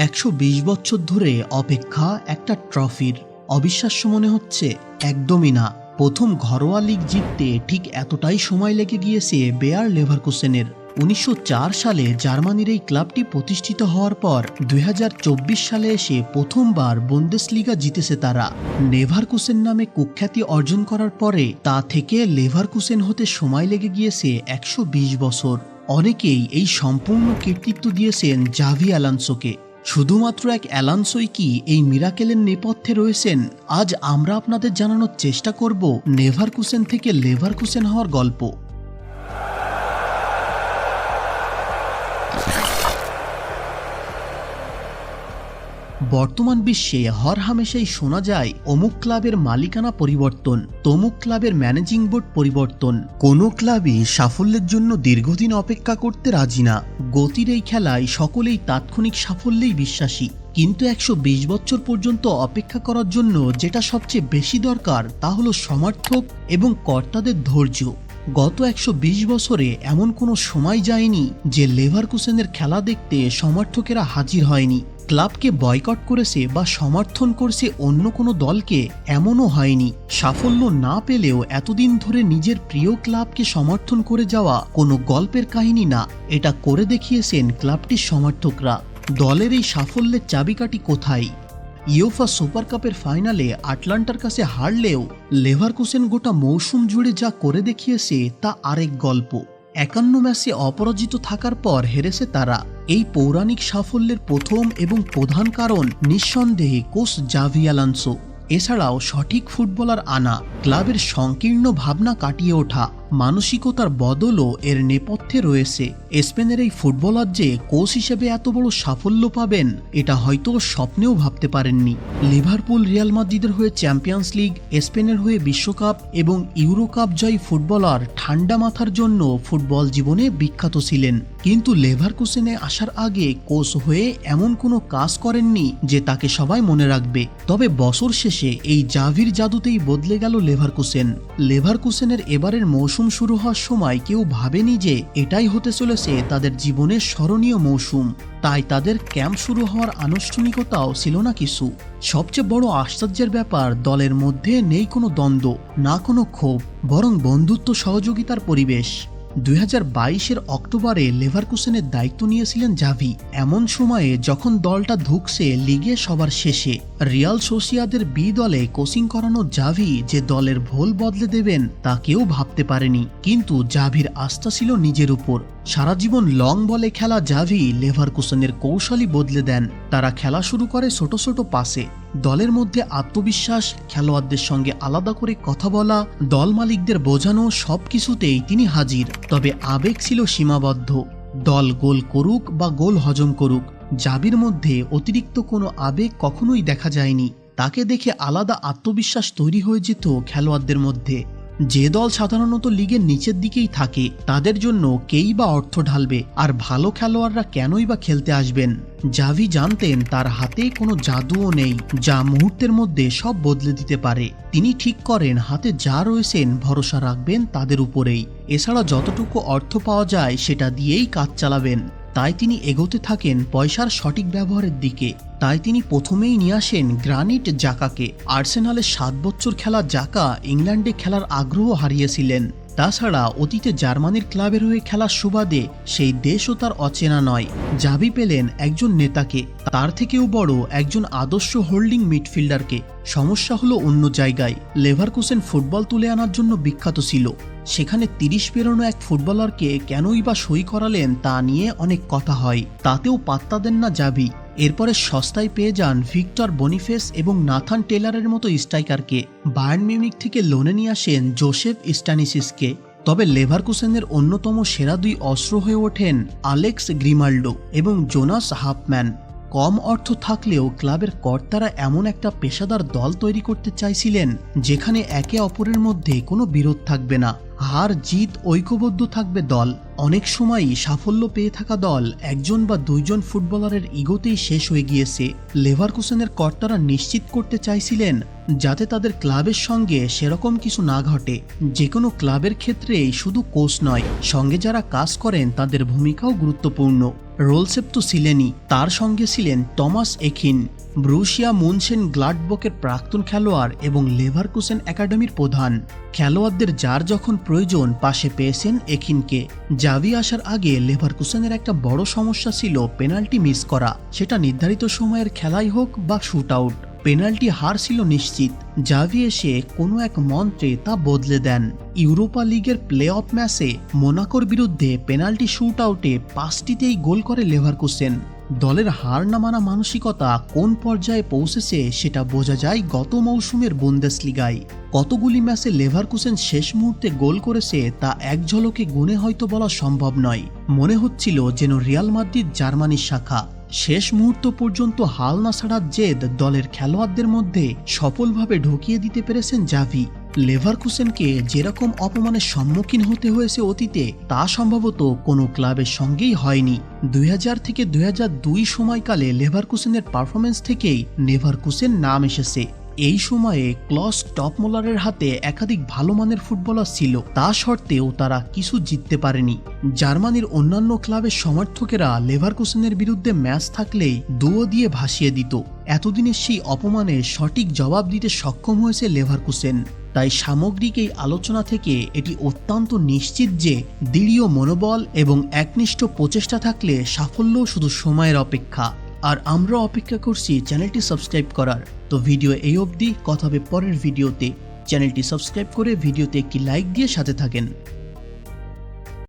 একশো বিশ বছর ধরে অপেক্ষা একটা ট্রফির অবিশ্বাস্য মনে হচ্ছে। একদমই না। প্রথম ঘরোয়া লিগ জিততে ঠিক এতটাই সময় লেগে গিয়েছে বেয়ার লেভারকুসেনের। উনিশশো চার সালে জার্মানির এই ক্লাবটি প্রতিষ্ঠিত হওয়ার পর দু হাজার চব্বিশ সালে এসে প্রথমবার বুন্দেসলিগা জিতেছে তারা। নেভারকুসেন নামে কুখ্যাতি অর্জন করার পরে তা থেকে লেভারকুসেন হতে সময় লেগে গিয়েছে একশো বিশ বছর। অনেকেই এই সম্পূর্ণ কৃতিত্ব দিয়েছেন জাভি অ্যালান্সোকে। শুধুমাত্র এক অ্যালান্সই কি এই মিরাকেলের নেপথ্যে রয়েছেন? আজ আমরা আপনাদের জানানোর চেষ্টা করব নেভারকুসেন থেকে লেভারকুসেন হওয়ার গল্প। বর্তমান বিশ্বে হর হামেশাই শোনা যায় অমুক ক্লাবের মালিকানা পরিবর্তন, তমুক ক্লাবের ম্যানেজিং বোর্ড পরিবর্তন। কোনো ক্লাবই সাফল্যের জন্য দীর্ঘদিন অপেক্ষা করতে রাজি না। গতির এই খেলায় সকলেই তাৎক্ষণিক সাফল্যেই বিশ্বাসী। কিন্তু একশো বিশ বছর পর্যন্ত অপেক্ষা করার জন্য যেটা সবচেয়ে বেশি দরকার তা হলো সমর্থক এবং কর্তাদের ধৈর্য। গত একশো বিশ বছরে এমন কোনো সময় যায়নি যে লেভারকুসেনের খেলা দেখতে সমর্থকেরা হাজির হয়নি। ক্লাবকে বয়কট করেছে বা সমর্থন করছে অন্য কোনো দলকে এমনও হয়নি। সাফল্য না পেলেও এতদিন ধরে নিজের প্রিয় ক্লাবকে সমর্থন করে যাওয়া কোনো গল্পের কাহিনী না। এটা করে দেখিয়েছেন ক্লাবটির সমর্থকরা। দলের এই সাফল্যের চাবিকাঠি কোথায়? ইয়োফা সুপার কাপের ফাইনালে আটলান্টার কাছে হারলেও লেভারকুসেন গোটা মৌসুম জুড়ে যা করে দেখিয়েছে তা আরেক গল্প। একান্ন ম্যাচে অপরাজিত থাকার পর হেরেছে তারা। এই পৌরাণিক সাফল্যের প্রথম এবং প্রধান কারণ নিঃসন্দেহে কোচ জাভি আলান্সো এছাড়াও সঠিক ফুটবলার আনা, ক্লাবের সংকীর্ণ ভাবনা কাটিয়ে ওঠা। মানসিকতার বদলও এর নেপথ্যে রয়েছে। স্পেনের এই ফুটবলার যে কোচ হিসেবে এত বড় সাফল্য পাবেন, এটা হয়তো স্বপ্নেও ভাবতে পারেননি। লিভারপুল রিয়াল মাদ্রিদের হয়ে চ্যাম্পিয়ন্স লিগ, স্পেনের হয়ে বিশ্বকাপ এবং ইউরো কাপ জয়ী ফুটবলার ঠান্ডা মাথার জন্য ফুটবল জীবনে বিখ্যাত ছিলেন। কিন্তু লেভারকুসেনে আসার আগে কোচ হয়ে এমন কোনো কাজ করেননি যে তাকে সবাই মনে রাখবে। তবে বছর শেষে এই জাভির জাদুতেই বদলে গেল লেভারকুসেন। লেভারকুসেনের এবারের মৌসুম শুরু হওয়ার সময় কেউ ভাবেনি যে এটাই হতে চলেছে তাদের জীবনের স্মরণীয় মৌসুম। তাই তাদের ক্যাম্প শুরু হওয়ার আনুষ্ঠানিকতাও ছিল না কিছু। সবচেয়ে বড় আশ্চর্যের ব্যাপার, দলের মধ্যে নেই কোনো দ্বন্দ্ব, না কোনো ক্ষোভ, বরং বন্ধুত্ব সহযোগিতার পরিবেশ। দুই বাইশের অক্টোবরে লেভারকুসেনের দায়িত্ব নিয়েছিলেন জাভি। এমন সময়ে যখন দলটা ধুকছে, লিগে সবার শেষে। রিয়াল সোসিয়াদের বি দলে কোচিং করানো জাভি যে দলের ভোল বদলে দেবেন, তা কেউ ভাবতে পারেনি। কিন্তু জাভির আস্থা ছিল নিজের উপর। সারা জীবন লং বলে খেলা জাভি লেভারকুসেনের কৌশলই বদলে দেন। তারা খেলা শুরু করে ছোট ছোট পাসে। দলের মধ্যে আত্মবিশ্বাস, খেলোয়াড়দের সঙ্গে আলাদা করে কথা বলা, দল মালিকদের বোঝানো সব কিছুতেই তিনি হাজির। তবে আবেগ ছিল সীমাবদ্ধ। দল গোল করুক বা গোল হজম করুক, জাবির মধ্যে অতিরিক্ত কোনো আবেগ কখনোই দেখা যায়নি। তাকে দেখে আলাদা আত্মবিশ্বাস তৈরি হয়ে যেত খেলোয়াড়দের মধ্যে। যে দল সাধারণত লিগের নিচের দিকেই থাকে, তাদের জন্য কেই বা অর্থ ঢালবে আর ভালো খেলোয়াড়রা কেনই বা খেলতে আসবেন? জাভি জানতেন তার হাতে কোনো জাদুও নেই, যা মুহূর্তের মধ্যে সব বদলে দিতে পারে। তিনি ঠিক করেন, হাতে যা রয়েছেন ভরসা রাখবেন তাদের উপরেই। এছাড়া যতটুকু অর্থ পাওয়া যায়, সেটা দিয়েই কাজ চালাবেন। তাই তিনি এগোতে থাকেন পয়সার সঠিক ব্যবহারের দিকে। তাই তিনি প্রথমেই নিয়ে আসেন গ্রানিট জাকাকে। আর্সেনালের সাত বছর খেলা জাকা ইংল্যান্ডে খেলার আগ্রহ হারিয়েছিলেন। তাছাড়া অতীতে জার্মানির ক্লাবের হয়ে খেলার সুবাদে সেই দেশও তার অচেনা নয়। জাবি পেলেন একজন নেতাকে, তার থেকেও বড় একজন আদর্শ হোল্ডিং মিডফিল্ডারকে। সমস্যা হলো অন্য জায়গায়। লেভারকুসেন ফুটবল তুলে আনার জন্য বিখ্যাত ছিল। সেখানে তিরিশ পেরোনো এক ফুটবলারকে কেনই বা সই করালেন তা নিয়ে অনেক কথা হয়। তাতেও পাত্তা দেন না জাবি এরপরে সস্তায় পেয়ে যান ভিক্টর বনিফেস এবং নাথান টেলারের মতো স্ট্রাইকারকে। বায়ার্ন মিউনিক থেকে লোনে নিয়ে আসেন জোসেফ স্টানিসিসকে। তবে লেভারকুসেনের অন্যতম সেরা দুই অস্ত্র হয়ে ওঠেন আলেক্স গ্রিমাল্ডো এবং জোনাস হাফম্যান। কম অর্থ থাকলেও ক্লাবের কর্তারা এমন একটা পেশাদার দল তৈরি করতে চাইছিলেন, যেখানে একে অপরের মধ্যে কোনো বিরোধ থাকবে না। হার, জিত, ঐক্যবদ্ধ থাকবে দল। অনেক সময়ই সাফল্য পেয়ে থাকা দল একজন বা দুইজন ফুটবলারের ইগোতেই শেষ হয়ে গিয়েছে। লেভারকুসেনের কর্তারা নিশ্চিত করতে চাইছিলেন, যাতে তাদের ক্লাবের সঙ্গে সেরকম কিছু না ঘটে। যে কোনো ক্লাবের ক্ষেত্রেই শুধু কোচ নয়, সঙ্গে যারা কাজ করেন তাদের ভূমিকাও গুরুত্বপূর্ণ। রোলসেপ তো ছিলেনই, তার সঙ্গে ছিলেন টমাস এখিন ব্রুশিয়া মুনসেন গ্লাডবকের প্রাক্তন খেলোয়াড় এবং লেভারকুসেন একাডেমির প্রধান। খেলোয়াড়দের যার যখন প্রয়োজন পাশে পেয়েছেন এখিনকে জাভি আসার আগে লেভারকুসেনের একটা বড় সমস্যা ছিল পেনাল্টি মিস করা, সেটা নির্ধারিত সময়ের খেলাই হোক বা শুট আউট। পেনাল্টি হার ছিল নিশ্চিত। জাভি এসে কোনো এক মন্ত্রে তা বদলে দেন। ইউরোপা লিগের প্লে অফ ম্যাচে মোনাকোর বিরুদ্ধে পেনাল্টি শুট আউটে পাঁচটিতেই গোল করে লেভারকুসেন। দলের হার না মানা মানসিকতা কোন পর্যায়ে পৌঁছেছে সেটা বোঝা যায় গত মৌসুমের বন্দেস বুন্দেসলিগায়। কতগুলি ম্যাচে লেভারকুসেন শেষ মুহূর্তে গোল করেছে তা এক ঝলকে গুণে হয়তো বলা সম্ভব নয়। মনে হচ্ছিল যেন রিয়াল মাদ্রিদ জার্মানির শাখা। শেষ মুহূর্ত পর্যন্ত হাল না ছাড়ার জেদ দলের খেলোয়াড়দের মধ্যে সফলভাবে ঢুকিয়ে দিতে পেরেছেন জাভি। লেভারকুসেনকে যেরকম অপমানের সম্মুখীন হতে হয়েছে অতীতে, তা সম্ভবত কোনো ক্লাবের সঙ্গেই হয়নি। দুই হাজার থেকে দুই হাজার দুই সময়কালে লেভারকুসেনের পারফরমেন্স থেকেই নেভারকুসেন নাম এসেছে। এই সময়ে ক্লস টপমোলারের হাতে একাধিক ভালো মানের ফুটবলার ছিল। তা সত্ত্বেও তারা কিছু জিততে পারেনি। জার্মানির অন্যান্য ক্লাবের সমর্থকেরা লেভারকুসেনের বিরুদ্ধে ম্যাচ থাকলেই দুও দিয়ে ভাসিয়ে দিত। এতদিনের সেই অপমানে সঠিক জবাব দিতে সক্ষম হয়েছে লেভারকুসেন। তাই সামগ্রিক এই আলোচনা থেকে এটি অত্যন্ত নিশ্চিত যে দৃঢ় মনোবল এবং একনিষ্ঠ প্রচেষ্টা থাকলে সাফল্য শুধু সময়ের অপেক্ষা। আর আমরা অপেক্ষা করছি চ্যানেলটি সাবস্ক্রাইব করার। তো ভিডিও এই অবধি, কথা হবে পরের ভিডিওতে। চ্যানেলটি সাবস্ক্রাইব করে ভিডিওতে একটি লাইক দিয়ে সাথে থাকেন।